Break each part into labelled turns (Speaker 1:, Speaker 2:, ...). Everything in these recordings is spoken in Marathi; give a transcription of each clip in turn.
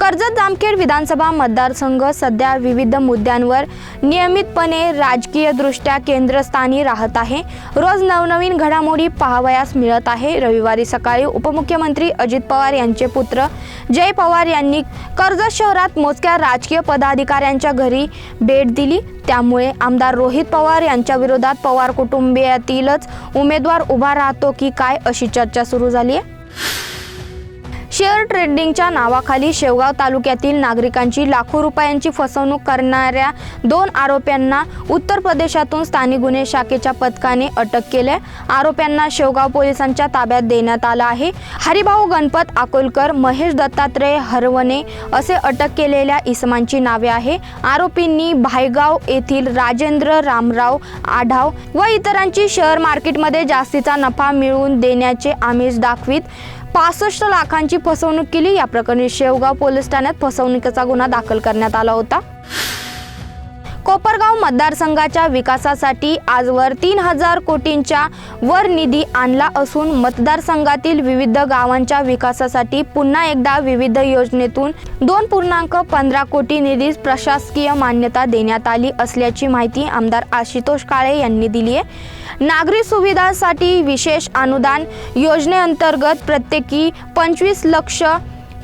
Speaker 1: कर्जत जामखेड विधानसभा मतदारसंघ सध्या विविध मुद्द्यांवर नियमितपणे राजकीयदृष्ट्या केंद्रस्थानी राहत आहे. रोज नवनवीन घडामोडी पाहावयास मिळत आहे. रविवारी सकाळी उपमुख्यमंत्री अजित पवार यांचे पुत्र जय पवार यांनी कर्जत शहरात मोजक्या राजकीय पदाधिकाऱ्यांच्या घरी भेट दिली. त्यामुळे आमदार रोहित पवार यांच्या विरोधात पवार कुटुंबियातीलच उमेदवार उभा राहतो की काय अशी चर्चा सुरू झाली आहे. शेअर ट्रेडिंगच्या नावाखाली शेवगाव तालुक्यातील नागरिकांची लाखो रुपयांची फसवणूक करणाऱ्या दोन आरोप्यांना उत्तर प्रदेशातून स्थानिक गुन्हे शाखेच्या पथकाने अटक केले. आरोप्यांना शेवगाव पोलिसांच्या ताब्यात देण्यात आलं आहे. हरिभाऊ गणपत अकोलकर महेश दत्तात्रय हरवणे असे अटक केलेल्या इसमांची नावे आहे. आरोपींनी भायगाव येथील राजेंद्र रामराव आढाव व इतरांची शेअर मार्केटमध्ये जास्तीचा नफा मिळवून देण्याचे आमिष दाखवित. पासष्ट लाखांची फसवणूक केली. या प्रकरणी शेवगाव पोलीस ठाण्यात फसवणुकीचा गुन्हा दाखल करण्यात आला होता. कोपरगाव मतदारसंघाच्या विकासासाठी आजवर तीन हजार कोटींच्या वर निधी आणला असून मतदारसंघातील विविध गावांच्या विकासासाठी पुन्हा एकदा विविध योजनेतून दोन पूर्णांक पंधरा कोटी निधी प्रशासकीय मान्यता देण्यात आली असल्याची माहिती आमदार आशुतोष काळे यांनी दिली आहे. नागरी सुविधांसाठी विशेष अनुदान योजनेअंतर्गत प्रत्येकी पंचवीस लक्ष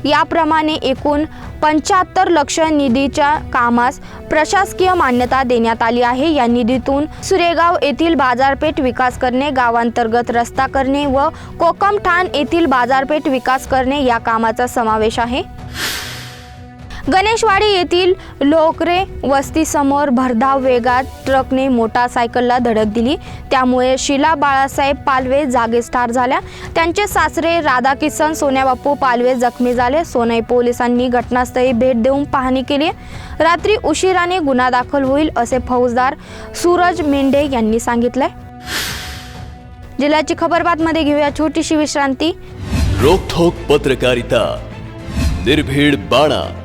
Speaker 1: याप्रमाणे एकूण पंच्याहत्तर लक्ष निधीच्या कामास प्रशासकीय मान्यता देण्यात आली आहे. या निधीतून सुरेगाव येथील बाजारपेठ विकास करणे गावांतर्गत रस्ता करणे व कोकमठाण येथील बाजारपेठ विकास करणे या कामाचा समावेश आहे. गणेशवाडी येथील लोकरे वस्तीसमोर भरधाव वेगात ट्रकने मोटारसायकलला धडक दिली. त्यामुळे शिला बाळासाहेब पालवे जागीच ठार झाल्या. त्यांचे सासरे राधाकिसन सोन्याबापू पालवे जखमी झाले. सोनई पोलिसांनी घटनास्थळी भेट देऊन पाहणी केली. रात्री उशिराने गुन्हा दाखल होईल असे फौजदार सूरज मेंढे यांनी सांगितले. जिल्ह्याची खबरबातमध्ये घेऊया. छोटीशी विश्रांती.
Speaker 2: रोखोक पत्रकारिता. निर्भीड बाणा.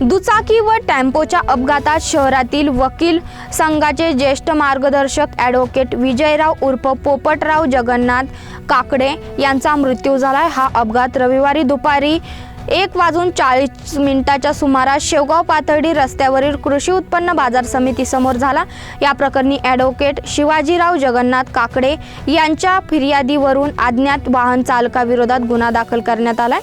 Speaker 1: दुचाकी व टेम्पोच्या अपघातात शहरातील वकील संघाचे ज्येष्ठ मार्गदर्शक ॲडव्होकेट विजयराव उर्फ पोपटराव जगन्नाथ काकडे यांचा मृत्यू झाला. हा अपघात रविवारी दुपारी एक वाजून चाळीस मिनिटाच्या सुमारास शेवगाव पाथर्डी रस्त्यावरील कृषी उत्पन्न बाजार समितीसमोर झाला. या प्रकरणी ॲडव्होकेट शिवाजीराव जगन्नाथ काकडे यांच्या फिर्यादीवरून अज्ञात वाहन चालकाविरोधात गुन्हा दाखल करण्यात आलाय.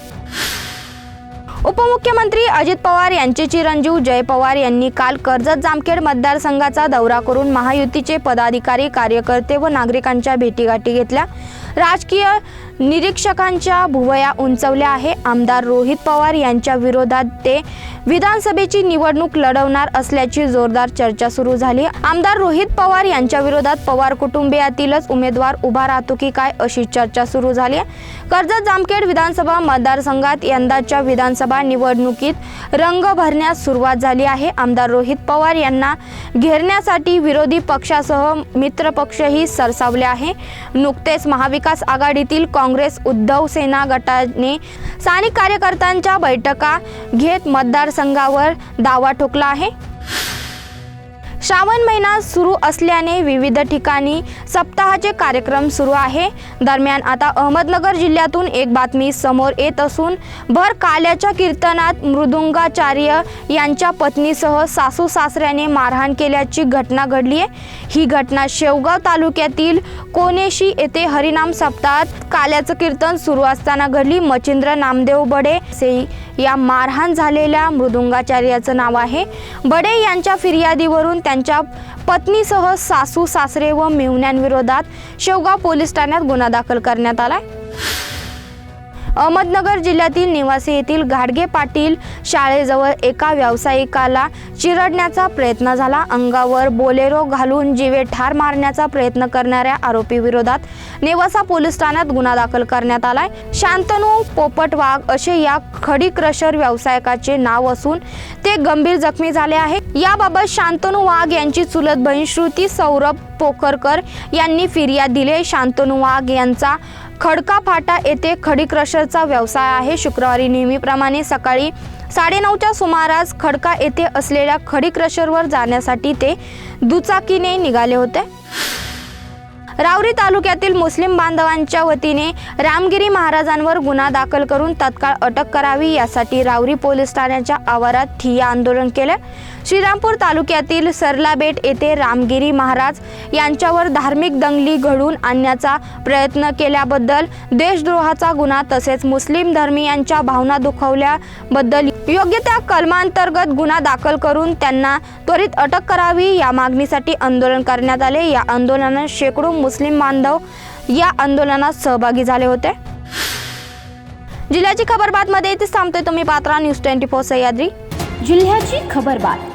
Speaker 1: उपमुख्यमंत्री अजित पवार यांचे चिरंजीव जय पवार यांनी काल कर्जत जामखेड मतदारसंघाचा दौरा करून महायुतीचे पदाधिकारी कार्यकर्ते व नागरिकांच्या भेटीगाठी घेतल्या. राजकीय निरीक्षकांच्या भुवया उंचवल्या आहे. आमदार रोहित पवार यांच्या विरोधात ते विधानसभेची निवडणूक लढवणार असल्याची जोरदार चर्चा सुरू झाली. आमदार रोहित पवार यांच्या विरोधात पवार कुटुंबियातीलच उमेदवार उभा राहतो की काय अशी चर्चा सुरू झाली. आहे कर्जत जामखेड विधानसभा मतदारसंघात यंदाच्या विधानसभा निवडणुकीत रंग भरण्यास सुरुवात झाली आहे. आमदार रोहित पवार यांना घेरण्यासाठी विरोधी पक्षासह मित्रपक्षही सरसावले आहे. नुकतेच महाविकास आघाडीतील काँग्रेस उद्धव सेना गटाने स्थानिक कार्यकर्त्यांच्या बैठका घेत मतदारसंघावर दावा ठोकला आहे. श्रावण महिना सुरू असल्याने विविध ठिकाणी सप्ताहाचे कार्यक्रम सुरू आहे. दरम्यान आता अहमदनगर जिल्ह्यातून एक बातमी समोर येत असून भर काल्याच्या कीर्तनात मृदुंगाचार्य यांच्या पत्नीसह सासू सासऱ्याने मारहाण केल्याची घटना घडली आहे. ही घटना शेवगाव तालुक्यातील कोनेशी येथे हरिनाम सप्ताहात काल्याचं कीर्तन सुरू असताना घडली. मचिंद्र नामदेव बडे से या मारहाण झालेल्या मृदुंगाचार्याचं नाव आहे. बडे यांच्या फिर्यादीवरून त्यांच्या पत्नीसह सासू सासरे व मेहुण्यांविरोधात शेवगाव पोलीस ठाण्यात गुन्हा दाखल करण्यात आलाय. अहमदनगर जिल्ह्यातील निवासी येथील घाडगे पाटील शाळेजवळ एका व्यावसायिकाला चिरडण्याचा प्रयत्न झाला. अंगावर बोलेरो घालून जीवे ठार मारण्याचा प्रयत्न करणाऱ्या आरोपीविरोधात नेवासा पोलीस ठाण्यात गुन्हा दाखल करण्यात आलाय. शांतनू पोपट वाघ असे या खडी क्रशर व्यावसायिकाचे नाव असून ते गंभीर जखमी झाले आहे. याबाबत शांतनू वाघ यांची चुलत बहीण श्रुती सौरभ पोखरकर यांनी फिर्याद दिली शांतनू वाघ यांचा खडका फाटा येथे खडी क्रशरचा व्यवसाय आहे. शुक्रवारी नेहमीप्रमाणे सकाळी साडेनऊच्या सुमारास खडका येथे असलेल्या खडी क्रशरवर जाण्यासाठी ते दुचाकीने निघाले होते. रावरी तालुक्यातील मुस्लिम बांधवांच्या वतीने रामगिरी महाराजांवर गुन्हा दाखल करून तत्काळ अटक करावी यासाठी रावरी पोलीस ठाण्याच्या आवारात ठिय्या आंदोलन केलं. श्रीरामपूर तालुक्यातील सरलाबेट येथे रामगिरी महाराज यांच्यावर धार्मिक दंगली घडून आणण्याचा प्रयत्न केल्याबद्दल देशद्रोहाचा गुन्हा तसेच मुस्लिम धर्मीयांच्या भावना दुखवल्याबद्दल योग्य त्या कलमांतर्गत गुन्हा दाखल करून त्यांना त्वरित अटक करावी या मागणीसाठी आंदोलन करण्यात आले. या आंदोलनात शेकडो मुस्लिम बांधव या आंदोलनात सहभागी झाले होते. जिल्ह्याची खबर बातमध्ये इथेच थांबतोय तुम्ही Patra. News twenty four Sahyadri.
Speaker 3: जिल्ह्याची खबर बात.